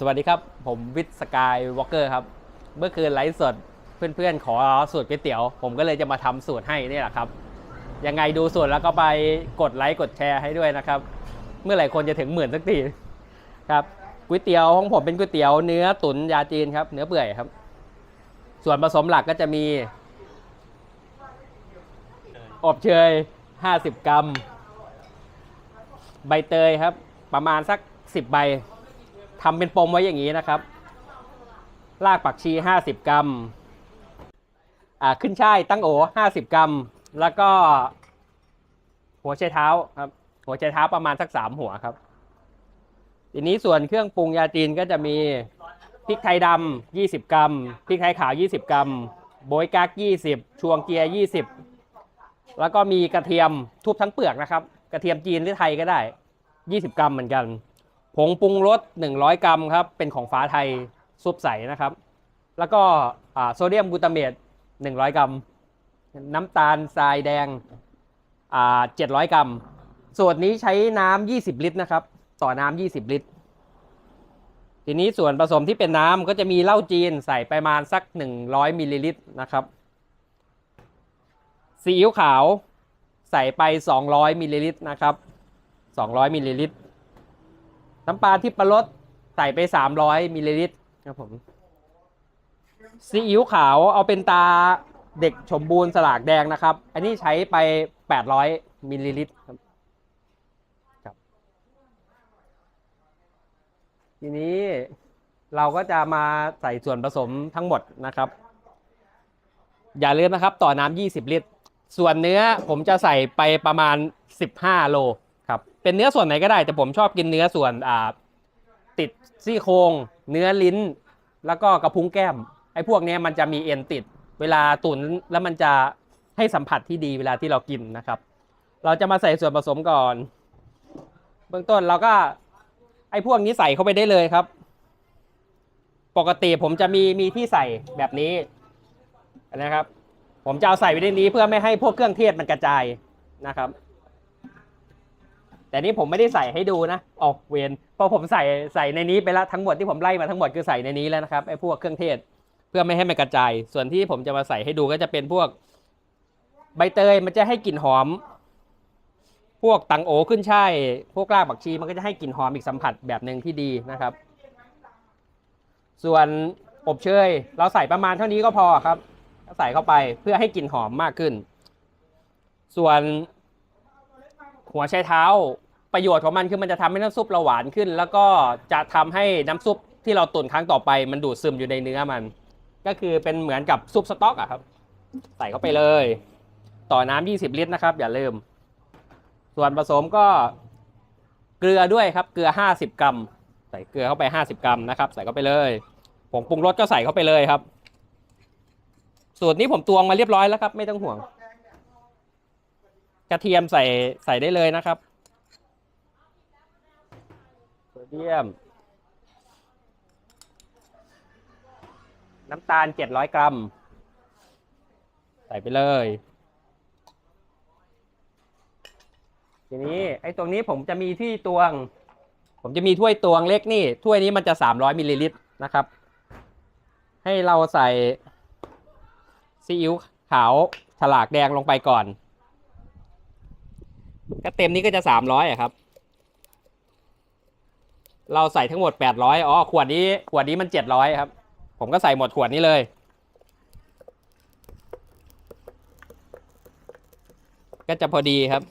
สวัสดีครับ ผมวิทย์สกายวอล์กเกอร์ครับ เมื่อคืนไลฟ์สดเพื่อนๆ ขอสูตรก๋วยเตี๋ยว ผมก็เลยจะมาทำสูตรให้นี่แหละครับ ยังไงดูสูตรแล้วก็ไปกดไลค์กดแชร์ให้ด้วยนะครับ เมื่อไหร่คนจะถึงหมื่นสักทีครับก๋วยเตี๋ยวของผมเป็นก๋วยเตี๋ยวเนื้อตุ๋นยาจีนครับ เนื้อเปื่อยครับ ส่วนผสมหลักก็จะมี อบเชย 50 กรัม ใบเตยครับ ประมาณสัก 10 ใบ ทำเป็นปมไว้อย่างนี้นะครับรากผักชี 50 กรัม อ่า ขึ้นช่ายตั้งโอ50 กรัม แล้วก็ หัวไชเท้าครับ หัวไชเท้าประมาณสัก3หัวครับ ทีนี้ส่วนเครื่องปรุงยาจีนก็จะมีพริกไทยดำ20 กรัม พริกไทยขาว 20 กรัม โบยกัก 20 ชวงเกียร์ 20 แล้วก็มีกระเทียมทุบทั้งเปลือกนะครับ กระเทียมจีนหรือไทยก็ได้ 20 กรัมเหมือนกัน ผงปรุงรส100 กรัมครับ เป็นของฟ้าไทยซุปใสนะครับ แล้วก็โซเดียมกลูตาเมต100 กรัม น้ำตาลทรายแดง700 กรัม ส่วนนี้ใช้น้ำ20 ลิตรนะครับ ต่อน้ำ20 ลิตร ทีนี้ส่วนผสมที่เป็นน้ำก็จะมีเหล้าจีนใส่ประมาณสัก 100มิลลิลิตรนะครับซีอิ๊วขาวใส่ไป 200มิลลิลิตรนะครับ 200มิลลิลิตร น้ำปลาที่ปลารสใส่ไป300มิลลิลิตรครับผมซีอิ๊วขาวเอาเป็นตาเด็กสมบูรณ์สลากแดงนะครับ อันนี้ใช้ไป800มิลลิลิตรครับครับทีนี้เราก็จะมาใส่ส่วนผสมทั้งหมดนะครับ อย่าลืมนะครับ ต่อน้ำ20 ลิตร ส่วนเนื้อผมจะใส่ไปประมาณ 15 โลครับ เป็นเนื้อส่วนไหนก็ได้ แต่ผมชอบกินเนื้อส่วนอ่าติดซี่โครงเนื้อลิ้น แล้วก็กระพุ้งแก้มไอ้พวกนี้มันจะมีเอ็นติด เวลาตุ๋นแล้วมันจะให้สัมผัสที่ดีเวลาที่เรากินนะครับ เราจะมาใส่ส่วนผสมก่อน เบื้องต้นเราก็ ไอ้พวกนี้ใส่เข้าไปได้เลยครับ ปกติผมจะมีมีที่ใส่แบบนี้นะครับ ผมจะเอาใส่ไว้ในนี้เพื่อไม่ให้พวกเครื่องเทศมันกระจายนะครับ แต่นี้ผมไม่ได้ใส่ให้ดูนะ ออกเวนพราะผมใส่ใส่ในนี้ไปแล้วทั้งหมดที่ผมไล่มาทั้งหมดคือใส่ในนี้แล้วนะครับไอ้พวกเครื่องเทศ เพื่อไม่ให้มันกระจาย ส่วนที่ผมจะมาใส่ให้ดูก็จะเป็นพวกใบเตยมันจะให้กลิ่นหอม พวกตังโอขึ้นช่ายพวกรากผักชีมันก็จะให้กลิ่นหอมอีกสัมผัสแบบหนึ่งที่ดีนะครับ ส่วนอบเชยเราใส่ประมาณเท่านี้ก็พอครับใส่เข้าไปเพื่อให้กลิ่นหอมมากขึ้น ส่วนหัวไชเท้า ประโยชน์ของมันคือมันจะทำให้น้ำซุปเราหวานขึ้น แล้วก็จะทำให้น้ำซุปที่เราตุ๋นครั้งต่อไป มันดูดซึมอยู่ในเนื้อมัน ก็คือเป็นเหมือนกับซุปสต๊อกอะครับ ใส่เข้าไปเลย ต่อน้ำ20 ลิตรนะครับ อย่าลืม ส่วนผสมก็เกลือด้วยครับ เกลือ 50 กรัม ใส่เกลือเข้าไป 50 กรัมนะครับ ใส่เข้าไปเลยผงปรุงรสก็ใส่เข้าไปเลยครับ สูตรนี้ผมตวงมาเรียบร้อยแล้วครับ ไม่ต้องห่วง กระเทียมใส่ใส่ได้เลยนะครับ เดียม น้ำตาล700กรัม ใส่ไปเลย ทีนี้ไอ้ตรงนี้ผมจะมีที่ตวง ผมจะมีถ้วยตวงเล็กนี่ ถ้วยนี้มันจะ300มิลลิลิตรนะครับ ให้เราใส่ซีอิ๊วขาวฉลากแดงลงไปก่อนก็เต็มนี้ก็จะ300อะครับ เราใส่ทั้งหมด800อ๋อขวดนี้ขวดนี้มัน700ครับ ผมก็ใส่หมดขวดนี้เลยก็จะพอดีครับ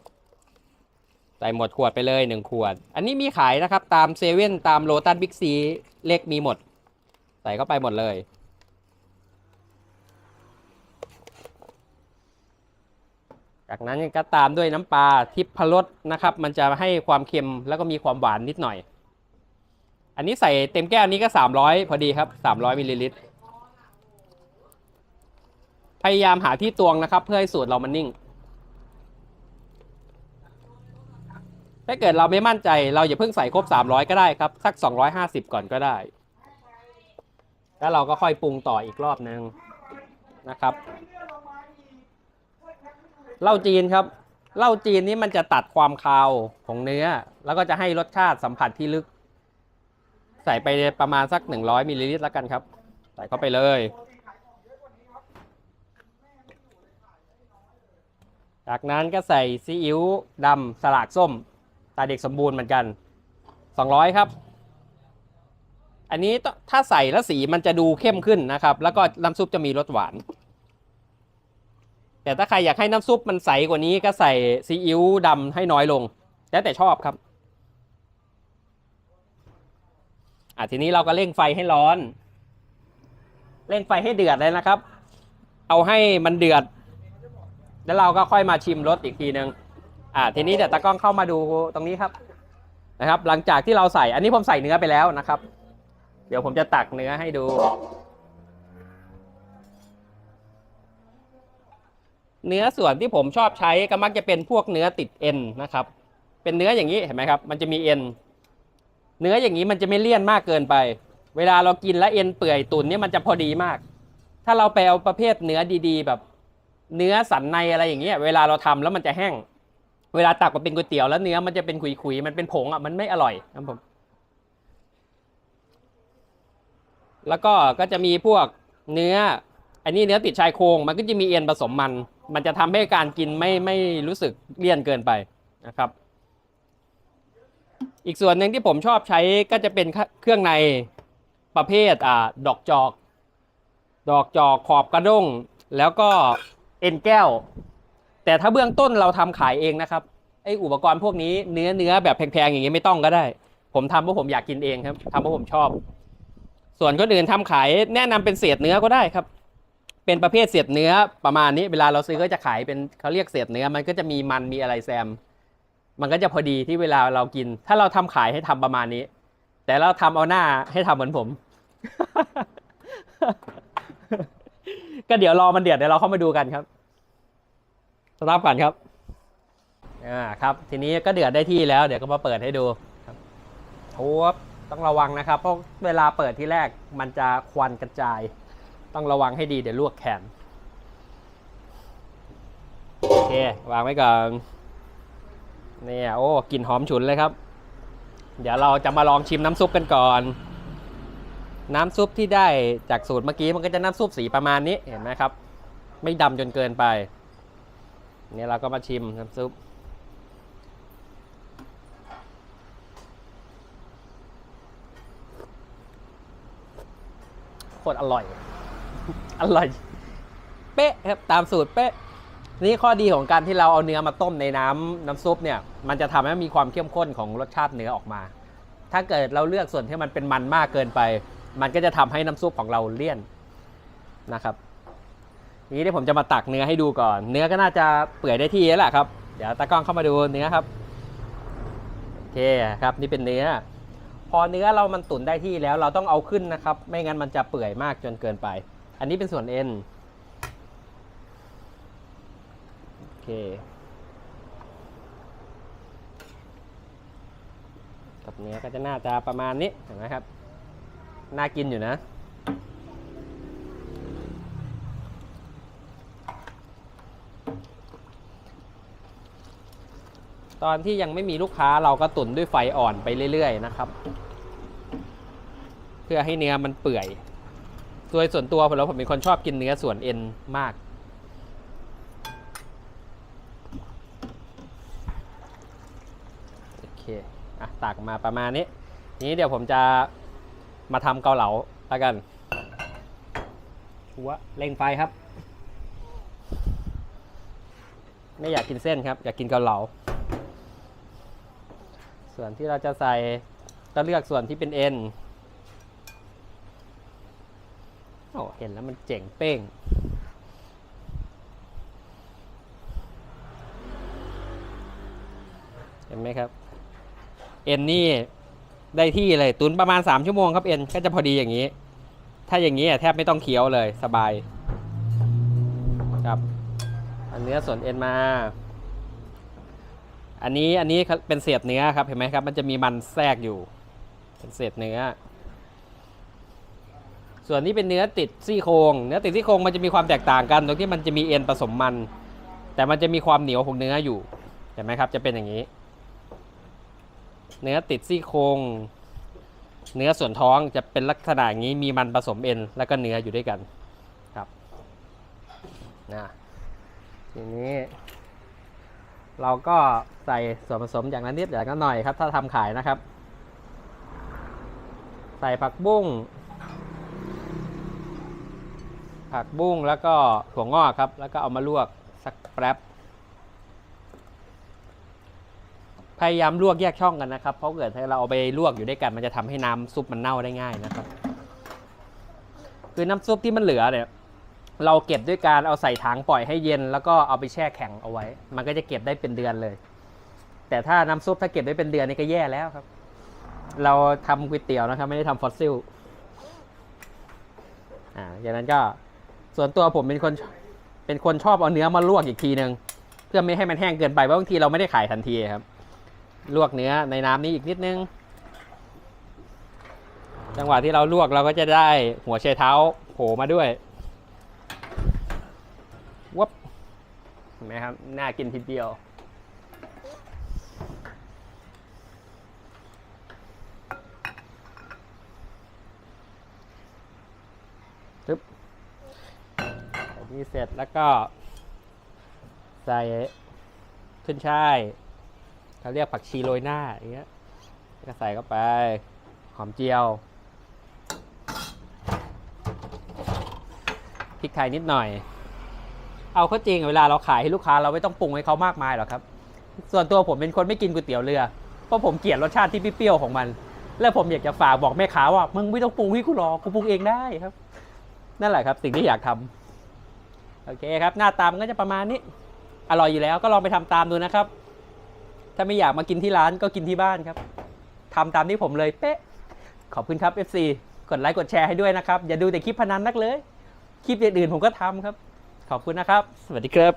ใส่หมดขวดไปเลยหนึ่งขวด อันนี้มีขายนะครับ ตามเซเว่นตามโลตัสบิ๊กซีเล็กมีหมด ใส่เข้าไปหมดเลย จากนั้นก็ตามด้วยน้ำปลาทิพพรสนะครับ มันจะให้ความเค็มแล้วก็มีความหวานนิดหน่อย อันนี้ใส่เต็มแก้วนี้ก็ 300 พอดีครับ 300มิลลิลิตร พยายามหาที่ตวงนะครับ เพื่อให้สูตรเรามันนิ่ง ถ้าเกิดเราไม่มั่นใจ เราอย่าเพิ่งใส่ครบ 300 ก็ได้ครับ สัก 250 ก่อนก็ได้ แล้วเราก็ค่อยปรุงต่ออีกรอบนึงนะครับเหล้าจีนครับเหล้าจีนนี่มันจะตัดความคาวของเนื้อ แล้วก็จะให้รสชาติสัมผัสที่ลึก ใส่ไปประมาณสัก100มิลลิลิตรแล้วกันครับ ใส่เข้าไปเลยจากนั้นก็ใส่ซีอิ๊วดำสลากส้ม ตาเด็กสมบูรณ์เหมือนกัน 200 ครับ อันนี้ถ้าใส่แล้วสีมันจะดูเข้มขึ้นนะครับ แล้วก็น้ำซุปจะมีรสหวาน แต่ถ้าใครอยากให้น้ำซุปมันใสกว่านี้ก็ใส่ซีอิ๊วดำให้น้อยลง แล้วแต่ชอบครับ อะทีนี้เราก็เร่งไฟให้ร้อน เร่งไฟให้เดือดเลยนะครับ เอาให้มันเดือด แล้วเราก็ค่อยมาชิมรสอีกทีนึงอ่าทีนี้เดี๋ยวตากล้องเข้ามาดูตรงนี้ครับนะครับ หลังจากที่เราใส่อันนี้ผมใส่เนื้อไปแล้วนะครับ เดี๋ยวผมจะตักเนื้อให้ดู เนื้อส่วนที่ผมชอบใช้ก็มักจะเป็นพวกเนื้อติดเอ็นนะครับ เป็นเนื้ออย่างนี้เห็นไหมครับ มันจะมีเอ็น เนื้ออย่างนี้มันจะไม่เลี่ยนมากเกินไป เวลาเรากินแล้วเอ็นเปื่อยตุนเนี่ยมันจะพอดีมาก ถ้าเราไปเอาประเภทเนื้อดีๆ แบบ เนื้อสันในอะไรอย่างเงี้ย เวลาเราทำแล้วมันจะแห้ง เวลาตักมาเป็นก๋วยเตี๋ยวแล้วเนื้อมันจะเป็นขุยๆ มันเป็นผงอะ มันไม่อร่อยครับผม แล้วก็ก็จะมีพวกเนื้อ อันนี้เนื้อติดชายโครงมันก็จะมีเอ็นผสมมัน มันจะทำให้การกินไม่ไม่รู้สึกเลี่ยนเกินไปนะครับ อีกส่วนหนึ่งที่ผมชอบใช้ก็จะเป็นเครื่องในประเภทอ่าดอกจอก ดอกจอกขอบกระด้ง แล้วก็เอ็นแก้ว แต่ถ้าเบื้องต้นเราทำขายเองนะครับไออุปกรณ์พวกนี้เนื้อเนื้อแบบแพงๆอย่างนี้ไม่ต้องก็ได้ ผมทำเพราะผมอยากกินเองครับทำเพราะผมชอบ ส่วนคนอื่นทำขายแนะนำเป็นเศษเนื้อก็ได้ครับ เป็นประเภทเศษเนื้อประมาณนี้ เวลาเราซื้อก็จะขายเป็นเขาเรียกเศษเนื้อมันก็จะมีมันมีอะไรแซม มันก็จะพอดีที่เวลาเรากิน ถ้าเราทำขายให้ทำประมาณนี้ แต่เราทำเอาหน้าให้ทำเหมือนผม ก็เดี๋ยวรอมันเดือดเดี๋ยวเราเข้ามาดูกันครับสตารับก่อนครับอ่าครับ ทีนี้ก็เดือดได้ที่แล้ว เดี๋ยวก็มาเปิดให้ดูครับโอ้ต้องระวังนะครับ เพราะเวลาเปิดที่แรกมันจะควันกระจาย ต้องระวังให้ดีเดี๋ยวลวกแขนโอเควางไว้ก่อน เนี่ยโอ้กลิ่นหอมฉุนเลยครับ เดี๋ยวเราจะมาลองชิมน้ำซุปกันก่อน น้ำซุปที่ได้จากสูตรเมื่อกี้มันก็จะน้ำซุปสีประมาณนี้เห็นไหมครับ ไม่ดำจนเกินไปเนี่ยเราก็มาชิมน้ำซุปโคตรอร่อย อร่อย เป๊ะครับ ตามสูตรเป๊ะ นี่ข้อดีของการที่เราเอาเนื้อมาต้มในน้ำน้ำซุปเนี่ย มันจะทำให้มีความเข้มข้นของรสชาติเนื้อออกมา ถ้าเกิดเราเลือกส่วนที่มันเป็นมันมากเกินไป มันก็จะทำให้น้ำซุปของเราเลี่ยนนะครับนี้เดี๋ยวผมจะมาตักเนื้อให้ดูก่อน เนื้อก็น่าจะเปื่อยได้ที่แล้วแหละครับ เดี๋ยวตากล้องเข้ามาดูเนื้อครับโอเคครับ นี่เป็นเนื้อ พอเนื้อเรามันตุ๋นได้ที่แล้วเราต้องเอาขึ้นนะครับ ไม่งั้นมันจะเปื่อยมากจนเกินไป อันนี้เป็นส่วนเอ็น โอ เค กับเนื้อก็จะน่าจะประมาณนี้เห็นไหมครับ น่ากินอยู่นะ ตอนที่ยังไม่มีลูกค้าเราก็ตุ๋นด้วยไฟอ่อนไปเรื่อยๆนะครับ เพื่อให้เนื้อมันเปื่อย โดยส่วนตัวผมแล้วผมเป็นคนชอบกินเนื้อส่วนเอ็นมาก โอเค อะ ตักมาประมาณนี้ นี้เดี๋ยวผมจะมาทำเกาเหลาแล้วกันหัวเร่งไฟครับ ไม่อยากกินเส้นครับ อยากกินเกาเหลา ส่วนที่เราจะใส่ก็เลือกส่วนที่เป็นเอ็นโอ้เห็นแล้วมันเจ๋งเป้งเห็นไหมครับ เอ็นนี่ได้ที่เลยตุนประมาณ 3 ชั่วโมงครับเอ็นก็จะพอดีอย่างนี้ ถ้าอย่างนี้แทบไม่ต้องเคี้ยวเลยสบายครับอันเนื้อส่วนเอ็นมา อันนี้อันนี้เป็นเศษเนื้อครับเห็นไหมครับ มันจะมีมันแทรกอยู่ เป็นเศษเนื้อ ส่วนนี้เป็นเนื้อติดซี่โครงเนื้อติดซี่โครงมันจะมีความแตกต่างกัน ตรงที่มันจะมีเอ็นผสมมัน แต่มันจะมีความเหนียวของเนื้ออยู่เห็นไหมครับ จะเป็นอย่างนี้ เนื้อติดซี่โครงเนื้อส่วนท้องจะเป็นลักษณะอย่างนี้มีมันผสมเอ็นแล้วก็เนื้ออยู่ด้วยกันครับนะทีนี้ เราก็ใส่ส่วนผสมอย่างละนิดอย่างละหน่อยครับ ถ้าทำขายนะครับ ใส่ผักบุ้งผักบุ้งแล้วก็ถั่วงอกครับ แล้วก็เอามาลวกสักแป๊บ พ ยายามลวกแยกช่องกันนะครับ เพราะเกิดถ้าเราเอาไปลวกอยู่ด้วยกัน มันจะทำให้น้ำซุปมันเน่าได้ง่ายนะครับ คือน้ำซุปที่มันเหลือเนี่ย เราเก็บด้วยการเอาใส่ถังปล่อยให้เย็น แล้วก็เอาไปแช่แข็งเอาไว้ มันก็จะเก็บได้เป็นเดือนเลย แต่ถ้าน้ำซุปถ้าเก็บได้เป็นเดือนนี่ก็แย่แล้วครับ เราทำก๋วยเตี๋ยวนะครับ ไม่ได้ทำฟอสซิล อ่าอย่างนั้นก็ส่วนตัวผมเป็นคนเป็นคนชอบเอาเนื้อมาลวกอีกทีหนึ่งเพื่อไม่ให้มันแห้งเกินไปเพราะบางทีเราไม่ได้ขายทันทีครับ ลวกเนื้อในน้ำนี้อีกนิดนึง จังหวะที่เราลวกเราก็จะได้หัวไชเท้าโผล่มาด้วยวับเห็นไหมครับ น่ากินทีเดียวปึ๊บอันนี้เสร็จแล้วก็ ใส่ขึ้นช่าย เขาเรียกผักชีโรยหน้าอย่างเงี้ยก็ใส่เข้าไปหอมเจียวพริกไทยนิดหน่อย เอาเข้าจริงเวลาเราขายให้ลูกค้าเราไม่ต้องปรุงให้เขามากมายหรอกครับ ส่วนตัวผมเป็นคนไม่กินก๋วยเตี๋ยวเรือเพราะผมเกลียดรสชาติที่เปรี้ยวของมัน แล้วผมอยากจะฝากบอกแม่ค้าว่ามึงไม่ต้องปรุงให้กูหรอกกูปรุงเองได้ครับ นั่นแหละครับสิ่งที่อยากทำโอเคครับ หน้าตามนก็จะประมาณนี้ อร่อยอยู่แล้วก็ลองไปทำตามดูนะครับ ถ้าไม่อยากมากินที่ร้านก็กินที่บ้านครับทำตามที่ผมเลยเป๊ะ ขอบคุณครับ FC กดไลค์กดแชร์ให้ด้วยนะครับ อย่าดูแต่คลิปพนันนักเลย คลิปอื่นๆผมก็ทำครับ ขอบคุณนะครับ สวัสดีครับ